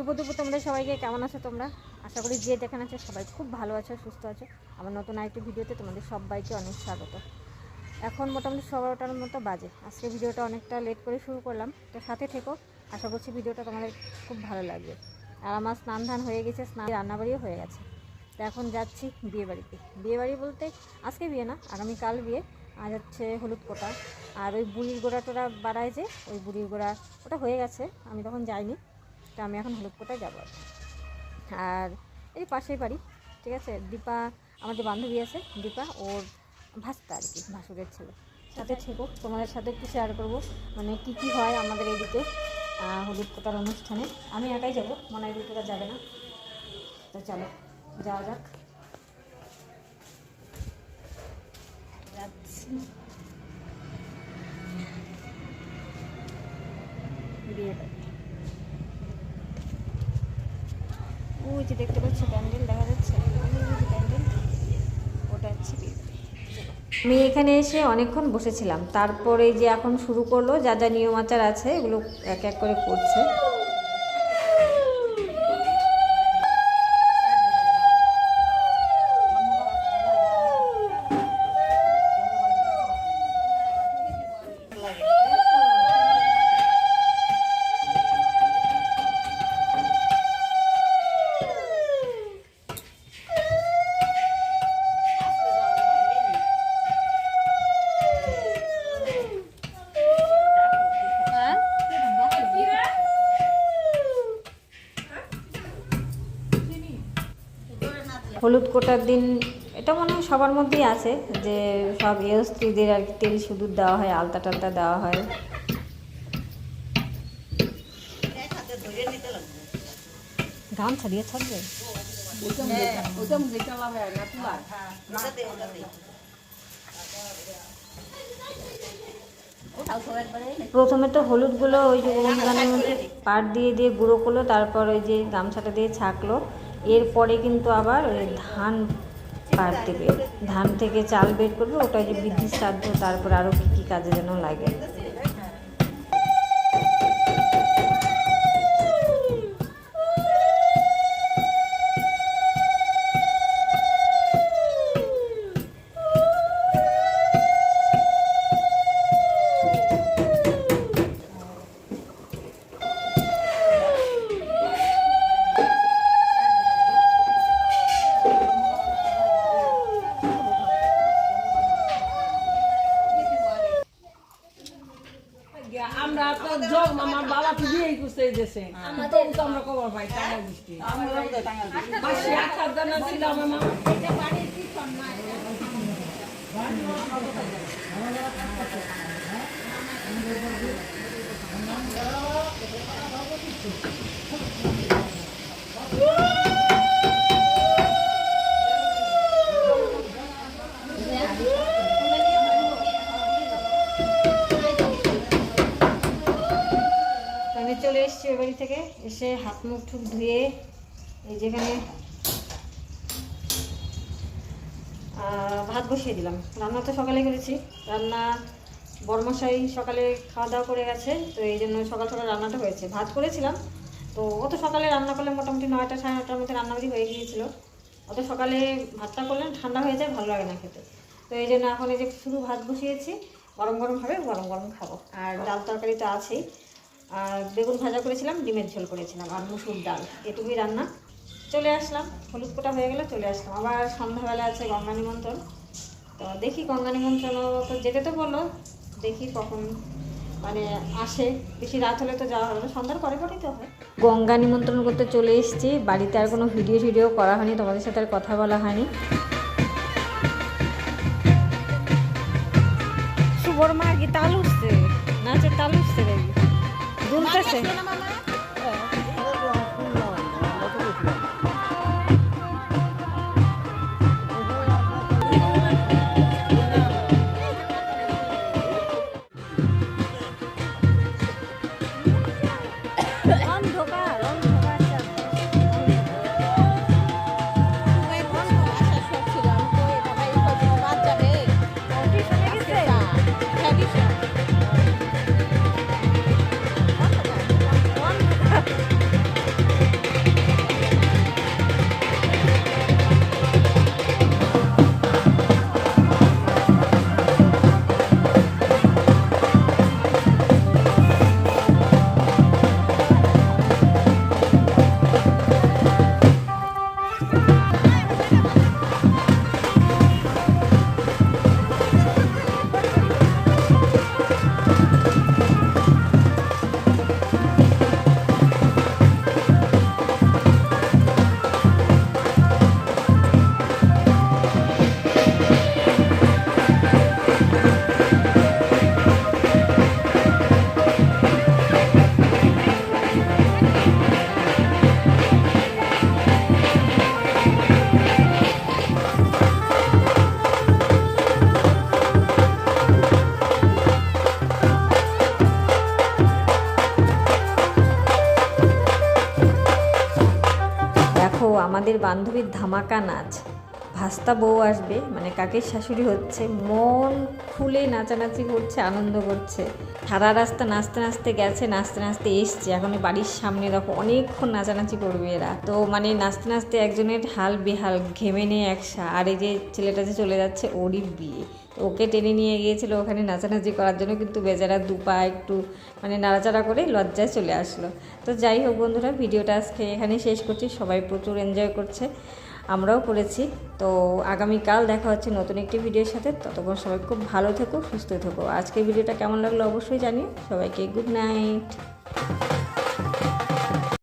শুভ দুপুর সবাইকে, কেমন আছো তোমরা? আশা করি যে যেখানে আছো সবাই খুব ভালো আছো, সুস্থ আছো। আমার নতুন আরেকটি ভিডিওতে তোমাদের সবাইকে অনেক স্বাগত। এখন মোটামুটি সবারোটার মতো বাজে। আজকে ভিডিওটা অনেকটা লেট করে শুরু করলাম। তো সাথে থেকো। আশা করছি ভিডিওটা তোমাদের খুব ভালো লাগবে। আর আমার স্নান ধান হয়ে গেছে, স্নান রান্নাবাড়িও হয়ে গেছে। তো এখন যাচ্ছি বিয়েবাড়িতে বিয়েবাড়ি বলতে আজকে বিয়ে না, আগামীকাল বিয়ে। আজ হচ্ছে হলুদ কোটা। আর ওই বুড়ির গোড়া টোড়া বাড়ায় যে, ওই বুড়ির গোড়া ওটা হয়ে গেছে। আমি তখন যাইনি। তো আমি এখন হলুদ কোটায় যাব আর এই পাশেই বাড়ি ঠিক আছে? দীপা আমার যে বান্ধবী আছে দীপা ওর ভাস্তা আর কি ভাসুরের ছেলে। সাথে থেকো তোমাদের সাথে একটু শেয়ার করব মানে কী কী হয় আমাদের এদিকে হলুদ কোটার অনুষ্ঠানে। আমি একাই যাব মনে হয় দুটোরা যাবে না। তো চলো যাওয়া যাক। যাচ্ছি। যে দেখতে পাচ্ছি প্যান্ডেল, দেখা যাচ্ছে? প্যান্ডেল ওটা হচ্ছে আমি এখানে এসে অনেকক্ষণ বসেছিলাম। তারপরে যে এখন শুরু করল, যা যা নিয়ম আচার আছে, এগুলো এক এক করে করছে। হলুদ কোটার দিন, এটা মনে হয় সবার মধ্যেই আছে, যে সব স্ত্রীদের আর কি তেল সিঁদুর দেওয়া হয়, আলতা টালতা দেওয়া হয়। গান ছাড়িয়ে থাকবে প্রথমে তো হলুদগুলো ওই যে পাট দিয়ে দিয়ে গুঁড়ো করল, তারপর ওই যে গামছাটা দিয়ে ছাকলো। এরপরে কিন্তু আবার ওই ধান পাট দেবে ধান থেকে চাল বের করবে, ওটা যে বৃদ্ধি শ্রাদ্ধ তারপর আরও কী কী কাজে যেন লাগে। তো আমার বাবা তো বিয়েই এই দেশে। তবু তো আমরা খবর পাই টাঙ্গাল বৃষ্টি। মাসি আট সাত জন আমার আমি চলে এসেছি ওই বাড়ি থেকে। এসে হাত মুখ ঠুক ধুয়ে এই যেখানে ভাত বসিয়ে দিলাম। রান্না তো সকালে করেছি। রান্না বরমশাই সকালে খাওয়া দাওয়া করে গেছে, তো এই জন্য সকাল সকাল রান্নাটা হয়েছে। ভাত করেছিলাম, তো অত সকালে রান্না করলে মোটামুটি নয়টা সাড়ে নটার মধ্যে রান্নাবাড়ি হয়ে গিয়েছিল। অত সকালে ভাতটা করলে ঠান্ডা হয়ে যায়, ভালো লাগে না খেতে। তো এই জন্য এখন এই যে শুধু ভাত বসিয়েছি, গরম গরম হবে, গরম গরম খাব। আর ডাল তরকারি তো আছেই। আর বেগুন ভাজা করেছিলাম ডিমের ঝোল করেছিলাম আর মুসুর ডাল। এটুকুই রান্না। চলে আসলাম হলুদ কোটা হয়ে গেলে চলে আসলাম। আবার সন্ধ্যাবেলা আছে গঙ্গা নিমন্ত্রণ। তো দেখি গঙ্গা নিমন্ত্রণ তো যেতে তো বলল দেখি কখন মানে আসে। বেশি রাত হলে তো যাওয়া হবে না সন্ধ্যার পরে পরেই তো হয়। গঙ্গা নিমন্ত্রণ করতে চলে এসেছি। বাড়িতে আর কোনো ভিডিও টিডিও করা হয়নি তোমাদের সাথে আর কথা বলা হয়নি। শুভর মা কি তাল উঠছে? নাচের তাল উঠছে? দেখি আমাদের বান্ধবীর ধামাকা নাচ। ভাস্তা বউ আসবে মানে কাকের শাশুড়ি হচ্ছে। মন খুলে নাচানাচি করছে, আনন্দ করছে। সারা রাস্তা নাচতে নাচতে গেছে, নাচতে নাচতে এসছে। এখন বাড়ির সামনে দেখো, অনেকক্ষণ নাচানাচি করবে এরা। তো মানে নাচতে নাচতে একজনের হাল বেহাল, ঘেমে নিয়ে একসা। আর এই যে ছেলেটা যে চলে যাচ্ছে, ওরই বিয়ে। ওকে টেনে নিয়ে গিয়েছিল ওখানে নাচানাচি করার জন্য, কিন্তু বেচারা দুপা একটু মানে নাড়াচাড়া করে লজ্জায় চলে আসলো। তো যাই হোক বন্ধুরা, ভিডিওটা আজকে এখানে শেষ করছি। সবাই প্রচুর এনজয় করছে, আমরাও করেছি। তো আগামীকাল দেখা হচ্ছে নতুন একটি ভিডিওর সাথে। ততক্ষণ সবাই খুব ভালো থেকো, সুস্থ থেকো। আজকের ভিডিওটা কেমন লাগল অবশ্যই জানিও। সবাইকে গুড নাইট